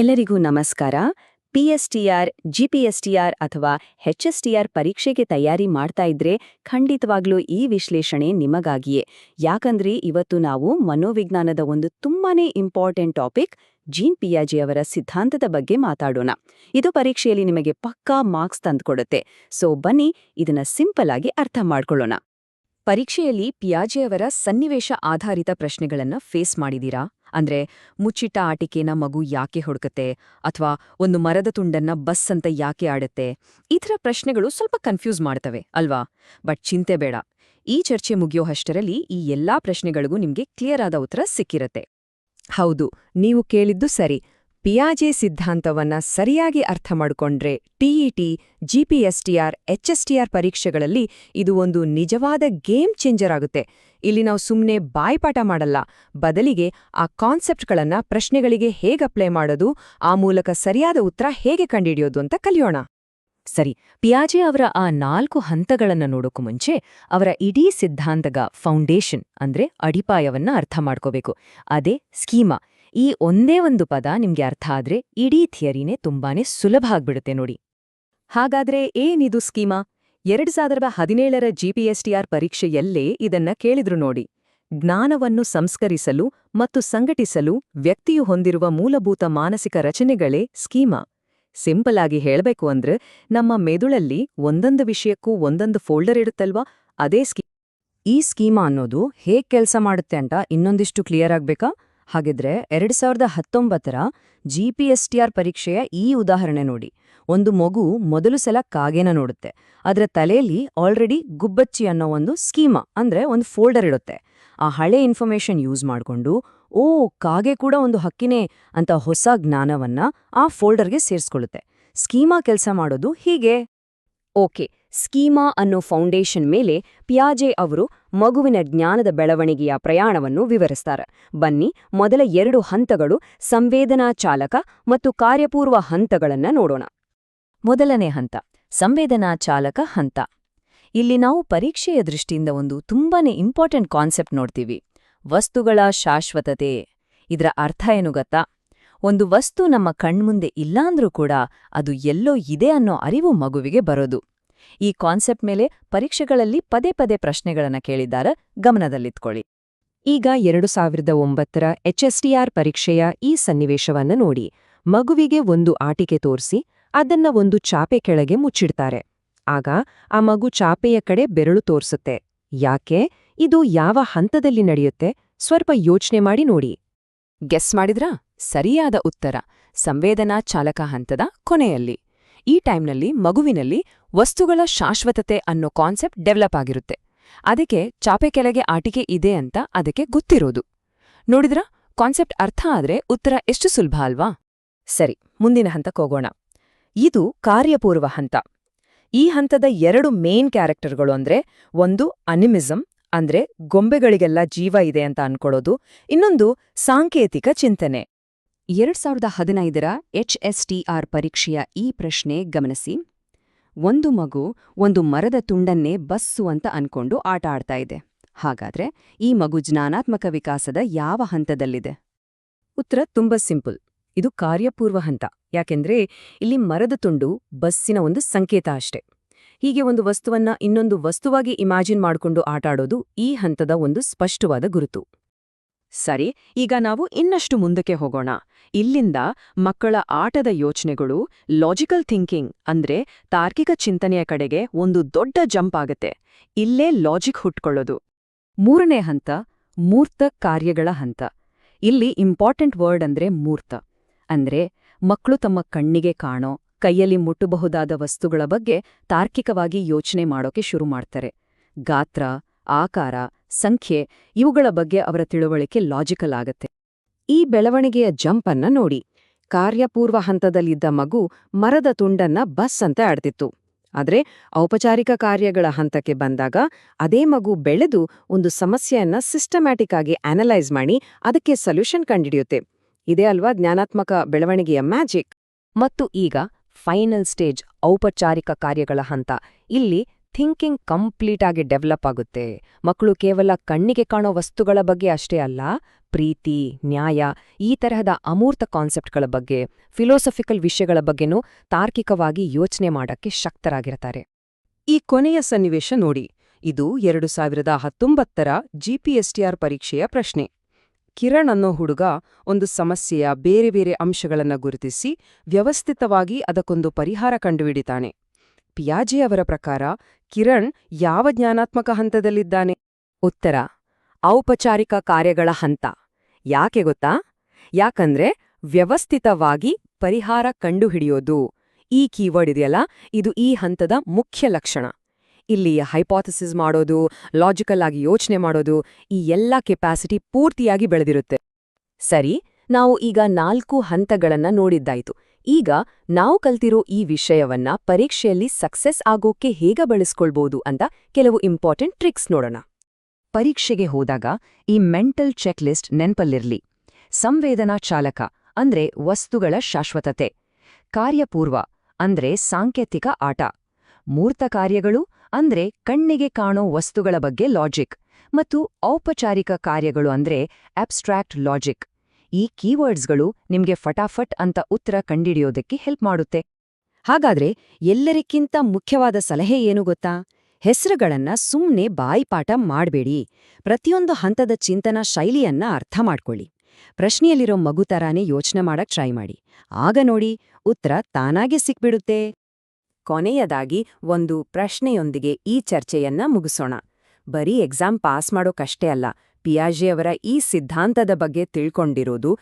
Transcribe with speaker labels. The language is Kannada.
Speaker 1: ಎಲ್ಲರಿಗೂ ನಮಸ್ಕಾರ. ಪಿಎಸ್ಟಿಆರ್, ಜಿಪಿಎಸ್ಟಿಆರ್ ಅಥವಾ ಹೆಚ್ಎಸ್ಟಿಆರ್ ಪರೀಕ್ಷೆಗೆ ತಯಾರಿ ಮಾಡ್ತಾ ಇದ್ರೆ ಖಂಡಿತವಾಗ್ಲೂ ಈ ವಿಶ್ಲೇಷಣೆ ನಿಮಗಾಗಿಯೇ. ಯಾಕಂದ್ರೆ ಇವತ್ತು ನಾವು ಮನೋವಿಜ್ಞಾನದ ಒಂದು ತುಂಬಾನೇ ಇಂಪಾರ್ಟೆಂಟ್ ಟಾಪಿಕ್ ಜೀನ್ ಪಿಯಾಜಿ ಅವರ ಸಿದ್ಧಾಂತದ ಬಗ್ಗೆ ಮಾತಾಡೋಣ. ಇದು ಪರೀಕ್ಷೆಯಲ್ಲಿ ನಿಮಗೆ ಪಕ್ಕಾ ಮಾರ್ಕ್ಸ್ ತಂದುಕೊಡುತ್ತೆ. ಸೊ ಬನ್ನಿ, ಇದನ್ನ ಸಿಂಪಲ್ ಆಗಿ ಅರ್ಥ ಮಾಡ್ಕೊಳ್ಳೋಣ. ಪರೀಕ್ಷೆಯಲ್ಲಿ ಪಿಯಾಜೆಯವರ ಸನ್ನಿವೇಶ ಆಧಾರಿತ ಪ್ರಶ್ನೆಗಳನ್ನ ಫೇಸ್ ಮಾಡಿದೀರಾ? ಅಂದ್ರೆ ಮುಚ್ಚಿಟ್ಟ ಆಟಿಕೆನ ಮಗು ಯಾಕೆ ಹುಡುಕತ್ತೆ? ಅಥವಾ ಒಂದು ಮರದ ತುಂಡನ್ನ ಬಸ್ ಅಂತ ಯಾಕೆ ಆಡುತ್ತೆ? ಈ ಪ್ರಶ್ನೆಗಳು ಸ್ವಲ್ಪ ಕನ್ಫ್ಯೂಸ್ ಮಾಡ್ತವೆ, ಅಲ್ವಾ? ಬಟ್ ಚಿಂತೆ ಬೇಡ. ಈ ಚರ್ಚೆ ಮುಗಿಯೋ ಅಷ್ಟರಲ್ಲಿ ಈ ಎಲ್ಲಾ ಪ್ರಶ್ನೆಗಳಿಗೂ ನಿಮ್ಗೆ ಕ್ಲಿಯರ್ ಆದ ಉತ್ತರ ಸಿಕ್ಕಿರತ್ತೆ.
Speaker 2: ಹೌದು, ನೀವು ಕೇಳಿದ್ದು ಸರಿ. ಪಿಯಾಜೆ ಸಿದ್ಧಾಂತವನ್ನ ಸರಿಯಾಗಿ ಅರ್ಥ ಮಾಡಿಕೊಂಡ್ರೆ ಟಿಇಟಿ ಜಿಪಿಎಸ್ಟಿಆರ್ ಎಚ್ಎಸ್ಟಿಆರ್ ಪರೀಕ್ಷೆಗಳಲ್ಲಿ ಇದು ಒಂದು ನಿಜವಾದ ಗೇಮ್ ಚೇಂಜರ್ ಆಗುತ್ತೆ. ಇಲ್ಲಿ ನಾವು ಸುಮ್ಮನೆ ಬಾಯ್ಪಾಠ ಮಾಡಲ್ಲ, ಬದಲಿಗೆ ಆ ಕಾನ್ಸೆಪ್ಟ್ಗಳನ್ನ ಪ್ರಶ್ನೆಗಳಿಗೆ ಹೇಗೆ ಅಪ್ಲೈ ಮಾಡೋದು, ಆ ಮೂಲಕ ಸರಿಯಾದ ಉತ್ತರ ಹೇಗೆ ಕಂಡುಹಿಡಿಯೋದು ಅಂತ ಕಲಿಯೋಣ.
Speaker 1: ಸರಿ, ಪಿಯಾಜೆ ಅವರ ಆ ನಾಲ್ಕು ಹಂತಗಳನ್ನು ನೋಡೋಕು ಮುಂಚೆ ಅವರ ಇಡೀ ಸಿದ್ಧಾಂತಗ ಫೌಂಡೇಶನ್ ಅಂದ್ರೆ ಅಡಿಪಾಯವನ್ನ ಅರ್ಥ ಮಾಡ್ಕೋಬೇಕು. ಅದೇ ಸ್ಕೀಮಾ. ಈ ಒಂದೇ ಒಂದು ಪದ ನಿಮ್ಗೆ ಅರ್ಥ ಆದ್ರೆ ಇಡೀ ಥಿಯರಿನೇ ತುಂಬಾನೇ ಸುಲಭ ಆಗ್ಬಿಡುತ್ತೆ ನೋಡಿ. ಹಾಗಾದ್ರೆ ಏನಿದು ಸ್ಕೀಮಾ? ಎರಡ್ ಸಾವಿರದ ಹದಿನೇಳರ ಜಿಪಿಎಸ್ಟಿಆರ್ ಪರೀಕ್ಷೆಯಲ್ಲೇ ಇದನ್ನ ಕೇಳಿದ್ರು ನೋಡಿ. ಜ್ಞಾನವನ್ನು ಸಂಸ್ಕರಿಸಲು ಮತ್ತು ಸಂಘಟಿಸಲು ವ್ಯಕ್ತಿಯು ಹೊಂದಿರುವ ಮೂಲಭೂತ ಮಾನಸಿಕ ರಚನೆಗಳೇ ಸ್ಕೀಮಾ. ಸಿಂಪಲ್ ಆಗಿ ಹೇಳಬೇಕು ಅಂದ್ರೆ ನಮ್ಮ ಮೆದುಳಲ್ಲಿ ಒಂದೊಂದು ವಿಷಯಕ್ಕೂ ಒಂದೊಂದು ಫೋಲ್ಡರ್ ಇರುತ್ತಲ್ವಾ ಅದೇ ಸ್ಕೀ ಈ ಸ್ಕೀಮಾ ಅನ್ನೋದು ಹೇಗ್ ಕೆಲಸ ಮಾಡುತ್ತೆ ಅಂತ ಇನ್ನೊಂದಿಷ್ಟು ಕ್ಲಿಯರ್ ಆಗ್ಬೇಕಾ? ಹಾಗಿದ್ರೆ ಎರಡ್ ಸಾವಿರದ ಹತ್ತೊಂಬತ್ತರ ಜಿಪಿಎಸ್ಟಿಆರ್ ಪರೀಕ್ಷೆಯ ಈ ಉದಾಹರಣೆ ನೋಡಿ. ಒಂದು ಮಗು ಮೊದಲು ಸಲ ಕಾಗೆನ ನೋಡುತ್ತೆ. ಅದರ ತಲೆಯಲ್ಲಿ ಆಲ್ರೆಡಿ ಗುಬ್ಬಚ್ಚಿ ಅನ್ನೋ ಒಂದು ಸ್ಕೀಮಾ ಅಂದ್ರೆ ಒಂದು ಫೋಲ್ಡರ್ ಇಡುತ್ತೆ. ಆ ಹಳೆ ಇನ್ಫಾರ್ಮೇಷನ್ ಯೂಸ್ ಮಾಡಿಕೊಂಡು, ಓ, ಕಾಗೆ ಕೂಡ ಒಂದು ಹಕ್ಕಿನೇ ಅಂತ ಹೊಸ ಜ್ಞಾನವನ್ನ ಆ ಫೋಲ್ಡರ್ಗೆ ಸೇರಿಸ್ಕೊಳ್ಳುತ್ತೆ. ಸ್ಕೀಮಾ ಕೆಲಸ ಮಾಡೋದು ಹೀಗೆ. ಓಕೆ. ಸ್ಕೀಮಾ ಅನ್ನೋ ಫೌಂಡೇಶನ್ ಮೇಲೆ ಪಿಯಾಜೆ ಅವರು ಮಗುವಿನ ಜ್ಞಾನದ ಬೆಳವಣಿಗೆಯ ಪ್ರಯಾಣವನ್ನು ವಿವರಿಸ್ತಾರೆ. ಬನ್ನಿ, ಮೊದಲ ಎರಡು ಹಂತಗಳು ಸಂವೇದನಾ ಚಾಲಕ ಮತ್ತು ಕಾರ್ಯಪೂರ್ವ ಹಂತಗಳನ್ನ ನೋಡೋಣ. ಮೊದಲನೇ ಹಂತ, ಸಂವೇದನಾ ಚಾಲಕ ಹಂತ. ಇಲ್ಲಿ ನಾವು ಪರೀಕ್ಷೆಯ ದೃಷ್ಟಿಯಿಂದ ಒಂದು ತುಂಬಾನೇ ಇಂಪಾರ್ಟೆಂಟ್ ಕಾನ್ಸೆಪ್ಟ್ ನೋಡ್ತೀವಿ. ವಸ್ತುಗಳ ಶಾಶ್ವತತೆ, ಇದರ ಅರ್ಥ ಏನು ಗೊತ್ತಾ? ಒಂದು ವಸ್ತು ನಮ್ಮ ಕಣ್ಮುಂದೆ ಇಲ್ಲಾಂದ್ರೂ ಕೂಡ ಅದು ಎಲ್ಲೋ ಇದೆ ಅನ್ನೋ ಅರಿವು ಮಗುವಿಗೆ ಬರೋದು. ಈ ಕಾನ್ಸೆಪ್ಟ್ ಮೇಲೆ ಪರೀಕ್ಷೆಗಳಲ್ಲಿ ಪದೇ ಪದೇ ಪ್ರಶ್ನೆಗಳನ್ನು ಕೇಳಿದ್ದಾರ ಗಮನದಲ್ಲಿತ್ಕೊಳ್ಳಿ
Speaker 2: ಈಗ ಎರಡು ಸಾವಿರದ ಒಂಬತ್ತರ ಎಚ್ಎಸ್ಟಿಆರ್ ಪರೀಕ್ಷೆಯ ಈ ಸನ್ನಿವೇಶವನ್ನು ನೋಡಿ. ಮಗುವಿಗೆ ಒಂದು ಆಟಿಕೆ ತೋರಿಸಿ, ಅದನ್ನ ಒಂದು ಚಾಪೆ ಕೆಳಗೆ ಮುಚ್ಚಿಡ್ತಾರೆ. ಆಗ ಆ ಮಗು ಚಾಪೆಯ ಕಡೆ ಬೆರಳು ತೋರಿಸುತ್ತೆ. ಯಾಕೆ? ಇದು ಯಾವ ಹಂತದಲ್ಲಿ ನಡೆಯುತ್ತೆ? ಸ್ವಲ್ಪ ಯೋಚನೆ ಮಾಡಿ ನೋಡಿ.
Speaker 1: ಗೆಸ್ ಮಾಡಿದ್ರಾ? ಸರಿಯಾದ ಉತ್ತರ. ಸಂವೇದನಾ ಚಾಲಕ ಹಂತದ ಕೊನೆಯಲ್ಲಿ. ಈ ಟೈಮ್ನಲ್ಲಿ ಮಗುವಿನಲ್ಲಿ ವಸ್ತುಗಳ ಶಾಶ್ವತತೆ ಅನ್ನೋ ಕಾನ್ಸೆಪ್ಟ್ ಡೆವಲಪ್ ಆಗಿರುತ್ತೆ. ಅದಕ್ಕೆ ಚಾಪೆ ಕೆಳಗೆ ಆಟಿಕೆ ಇದೆ ಅಂತ ಅದಕ್ಕೆ ಗೊತ್ತಿರೋದು. ನೋಡಿದ್ರ? ಕಾನ್ಸೆಪ್ಟ್ ಅರ್ಥ ಆದ್ರೆ ಉತ್ತರ ಎಷ್ಟು ಸುಲಭ ಅಲ್ವಾ? ಸರಿ, ಮುಂದಿನ ಹಂತಕ್ಕೆ ಹೋಗೋಣ. ಇದು ಕಾರ್ಯಪೂರ್ವ ಹಂತ. ಈ ಹಂತದ ಎರಡು ಮೇನ್ ಕ್ಯಾರೆಕ್ಟರ್ಗಳು ಅಂದ್ರೆ ಒಂದು ಅನಿಮಿಸಂ, ಅಂದ್ರೆ ಗೊಂಬೆಗಳಿಗೆಲ್ಲ ಜೀವ ಇದೆ ಅಂತ ಅನ್ಕೊಳ್ಳೋದು. ಇನ್ನೊಂದು ಸಾಂಕೇತಿಕ ಚಿಂತನೆ. ಎರಡ್ ಸಾವಿರದ ಹದಿನೈದರ ಎಚ್ಎಸ್ಟಿಆರ್ ಪರೀಕ್ಷೆಯ ಈ ಪ್ರಶ್ನೆ ಗಮನಿಸಿ. ಒಂದು ಮಗು ಒಂದು ಮರದ ತುಂಡನ್ನೇ ಬಸ್ಸು ಅಂತ ಅನ್ಕೊಂಡು ಆಟ ಆಡ್ತಾ ಇದೆ. ಹಾಗಾದ್ರೆ ಈ ಮಗು ಜ್ಞಾನಾತ್ಮಕ ವಿಕಾಸದ ಯಾವ ಹಂತದಲ್ಲಿದೆ? ಉತ್ತರ ತುಂಬಾ ಸಿಂಪಲ್. ಇದು ಕಾರ್ಯಪೂರ್ವ ಹಂತ. ಯಾಕೆಂದ್ರೆ ಇಲ್ಲಿ ಮರದ ತುಂಡು ಬಸ್ಸಿನ ಒಂದು ಸಂಕೇತ ಅಷ್ಟೆ. ಹೀಗೆ ಒಂದು ವಸ್ತುವನ್ನ ಇನ್ನೊಂದು ವಸ್ತುವಾಗಿ ಇಮ್ಯಾಜಿನ್ ಮಾಡ್ಕೊಂಡು ಆಟಾಡೋದು ಈ ಹಂತದ ಒಂದು ಸ್ಪಷ್ಟವಾದ ಗುರುತು. ಸರಿ, ಈಗ ನಾವು ಇನ್ನಷ್ಟು ಮುಂದಕ್ಕೆ ಹೋಗೋಣ. ಇಲ್ಲಿಂದ ಮಕ್ಕಳ ಆಟದ ಯೋಚನೆಗಳು ಲಾಜಿಕಲ್ ಥಿಂಕಿಂಗ್ ಅಂದ್ರೆ ತಾರ್ಕಿಕ ಚಿಂತನೆಯ ಕಡೆಗೆ ಒಂದು ದೊಡ್ಡ ಜಂಪ್ ಆಗತ್ತೆ. ಇಲ್ಲೇ ಲಾಜಿಕ್ ಹುಟ್ಕೊಳ್ಳೋದು. ಮೂರನೇ ಹಂತ, ಮೂರ್ತ ಕಾರ್ಯಗಳ ಹಂತ. ಇಲ್ಲಿ ಇಂಪಾರ್ಟೆಂಟ್ ವರ್ಡ್ ಅಂದ್ರೆ ಮೂರ್ತ. ಅಂದ್ರೆ ಮಕ್ಕಳು ತಮ್ಮ ಕಣ್ಣಿಗೆ ಕಾಣೋ, ಕೈಯಲ್ಲಿ ಮುಟ್ಟಬಹುದಾದ ವಸ್ತುಗಳ ಬಗ್ಗೆ ತಾರ್ಕಿಕವಾಗಿ ಯೋಚನೆ ಮಾಡೋಕೆ ಶುರು ಮಾಡ್ತಾರೆ. ಗಾತ್ರ, ಆಕಾರ ಸಂಖ್ಯೆ ಇವುಗಳ ಬಗ್ಗೆ ಅವರ ತಿಳುವಳಿಕೆ ಲಾಜಿಕಲ್ ಆಗತ್ತೆ. ಈ ಬೆಳವಣಿಗೆಯ ಜಂಪ್ ಅನ್ನ ನೋಡಿ. ಕಾರ್ಯಪೂರ್ವ ಹಂತದಲ್ಲಿದ್ದ ಮಗು ಮರದ ತುಂಡನ್ನ ಬಸ್ ಅಂತ ಆಡ್ತಿತ್ತು. ಆದರೆ ಔಪಚಾರಿಕ ಕಾರ್ಯಗಳ ಹಂತಕ್ಕೆ ಬಂದಾಗ ಅದೇ ಮಗು ಬೆಳೆದು ಒಂದು ಸಮಸ್ಯೆಯನ್ನ ಸಿಸ್ಟಮ್ಯಾಟಿಕ್ ಆಗಿ ಅನಲೈಸ್ ಮಾಡಿ ಅದಕ್ಕೆ ಸೊಲ್ಯೂಷನ್ ಕಂಡಿಡಿಯುತ್ತೆ. ಇದೇ ಅಲ್ವಾ ಜ್ಞಾನಾತ್ಮಕ ಬೆಳವಣಿಗೆಯ ಮ್ಯಾಜಿಕ್ ಮತ್ತು ಈಗ ಫೈನಲ್ ಸ್ಟೇಜ್ ಔಪಚಾರಿಕ ಕಾರ್ಯಗಳ ಹಂತ. ಇಲ್ಲಿ ಥಿಂಕಿಂಗ್ ಕಂಪ್ಲೀಟ್ ಆಗಿ ಡೆವಲಪ್ ಆಗುತ್ತೆ. ಮಕ್ಕಳು ಕೇವಲ ಕಣ್ಣಿಗೆ ಕಾಣೋ ವಸ್ತುಗಳ ಬಗ್ಗೆ ಅಷ್ಟೇ ಅಲ್ಲ, ಪ್ರೀತಿ, ನ್ಯಾಯ, ಈ ತರಹದ ಅಮೂರ್ತ ಕಾನ್ಸೆಪ್ಟ್ಗಳ ಬಗ್ಗೆ ಫಿಲೋಸಫಿಕಲ್ ವಿಷಯಗಳ ಬಗ್ಗೆನೂ ತಾರ್ಕಿಕವಾಗಿ ಯೋಚನೆ ಮಾಡಕ್ಕೆ ಶಕ್ತರಾಗಿರ್ತಾರೆ.
Speaker 2: ಈ ಕೊನೆಯ ಸನ್ನಿವೇಶ ನೋಡಿ. ಇದು ಎರಡು ಸಾವಿರದ ಹತ್ತೊಂಬತ್ತರ ಜಿಪಿಎಸ್ಟಿಆರ್ ಪರೀಕ್ಷೆಯ ಪ್ರಶ್ನೆ. ಕಿರಣ್ ಅನ್ನೋ ಹುಡುಗ ಒಂದು ಸಮಸ್ಯೆಯ ಬೇರೆ ಬೇರೆ ಅಂಶಗಳನ್ನ ಗುರುತಿಸಿ ವ್ಯವಸ್ಥಿತವಾಗಿ ಅದಕ್ಕೊಂದು ಪರಿಹಾರ ಕಂಡುಹಿಡಿತಾನೆ. ಪಿಯಾಜೆ ಅವರ ಪ್ರಕಾರ ಕಿರಣ್ ಯಾವ ಜ್ಞಾನಾತ್ಮಕ ಹಂತದಲ್ಲಿದ್ದಾನೆ?
Speaker 1: ಉತ್ತರ, ಔಪಚಾರಿಕ ಕಾರ್ಯಗಳ ಹಂತ. ಯಾಕೆ ಗೊತ್ತಾ? ಯಾಕಂದ್ರೆ ವ್ಯವಸ್ಥಿತವಾಗಿ ಪರಿಹಾರ ಕಂಡುಹಿಡಿಯೋದು ಈ ಕೀವರ್ಡ್ ಇದೆಯಲ್ಲ, ಇದು ಈ ಹಂತದ ಮುಖ್ಯ ಲಕ್ಷಣ. ಇಲ್ಲಿ ಹೈಪಾಥಸಿಸ್ ಮಾಡೋದು, ಲಾಜಿಕಲ್ ಆಗಿ ಯೋಚನೆ ಮಾಡೋದು, ಈ ಎಲ್ಲ ಕೆಪಾಸಿಟಿ ಪೂರ್ತಿಯಾಗಿ ಬೆಳೆದಿರುತ್ತೆ. ಸರಿ, ನಾವು ಈಗ ನಾಲ್ಕು ಹಂತಗಳನ್ನ ನೋಡಿದ್ದಾಯ್ತು. ಈಗ ನಾವು ಕಲ್ತಿರೋ ಈ ವಿಷಯವನ್ನ ಪರೀಕ್ಷೆಯಲ್ಲಿ ಸಕ್ಸೆಸ್ ಆಗೋಕೆ ಹೇಗ ಬಳಸ್ಕೊಳ್ಬೋದು ಅಂತ ಕೆಲವು ಇಂಪಾರ್ಟೆಂಟ್ ಟ್ರಿಕ್ಸ್ ನೋಡೋಣ.
Speaker 2: ಪರೀಕ್ಷೆಗೆ ಹೋದಾಗ ಈ ಮೆಂಟಲ್ ಚೆಕ್ ಲಿಸ್ಟ್ ನೆನ್ಪಲ್ಲಿರ್ಲಿ. ಸಂವೇದನಾ ಚಾಲಕ, ಅಂದ್ರೆ ವಸ್ತುಗಳ ಶಾಶ್ವತತೆ. ಕಾರ್ಯಪೂರ್ವ, ಅಂದ್ರೆ ಸಾಂಕೇತಿಕ ಆಟ. ಮೂರ್ತ ಕಾರ್ಯಗಳು, ಅಂದ್ರೆ ಕಣ್ಣಿಗೆ ಕಾಣೋ ವಸ್ತುಗಳ ಬಗ್ಗೆ ಲಾಜಿಕ್ ಮತ್ತು ಔಪಚಾರಿಕ ಕಾರ್ಯಗಳು, ಅಂದ್ರೆ ಅಬ್ಸ್ಟ್ರಾಕ್ಟ್ ಲಾಜಿಕ್ ಈ ಕೀವರ್ಡ್ಸ್ಗಳು ನಿಮ್ಗೆ ಫಟಾಫಟ್ ಅಂತ ಉತ್ತರ ಕಂಡಿಡಿಯೋದಕ್ಕೆ ಹೆಲ್ಪ್ ಮಾಡುತ್ತೆ.
Speaker 1: ಹಾಗಾದ್ರೆ ಎಲ್ಲರಿಕ್ಕಿಂತ ಮುಖ್ಯವಾದ ಸಲಹೆ ಏನು ಗೊತ್ತಾ? ಹೆಸರುಗಳನ್ನ ಸುಮ್ಮನೆ ಬಾಯಿಪಾಠ ಮಾಡಬೇಡಿ. ಪ್ರತಿಯೊಂದು ಹಂತದ ಚಿಂತನಾ ಶೈಲಿಯನ್ನ ಅರ್ಥ ಮಾಡ್ಕೊಳ್ಳಿ. ಪ್ರಶ್ನೆಯಲ್ಲಿರೋ ಮಗು ತರಾನೇ ಯೋಚನೆ ಮಾಡಕ್ ಟ್ರೈ ಮಾಡಿ. ಆಗ ನೋಡಿ ಉತ್ತರ ತಾನಾಗೆ ಸಿಕ್ಬಿಡುತ್ತೆ. ಕೊನೆಯದಾಗಿ ಒಂದು ಪ್ರಶ್ನೆಯೊಂದಿಗೆ ಈ ಚರ್ಚೆಯನ್ನ ಮುಗಿಸೋಣ. ಬರೀ ಎಕ್ಸಾಮ್ ಪಾಸ್ ಮಾಡೋಕಷ್ಟೇ ಅಲ್ಲ ಪಿಯಾಜೆಯವರ ಈ ಸಿದ್ಧಾಂತದ ಬಗ್ಗೆ ತಿಳ್ಕೊಂಡಿರೋದು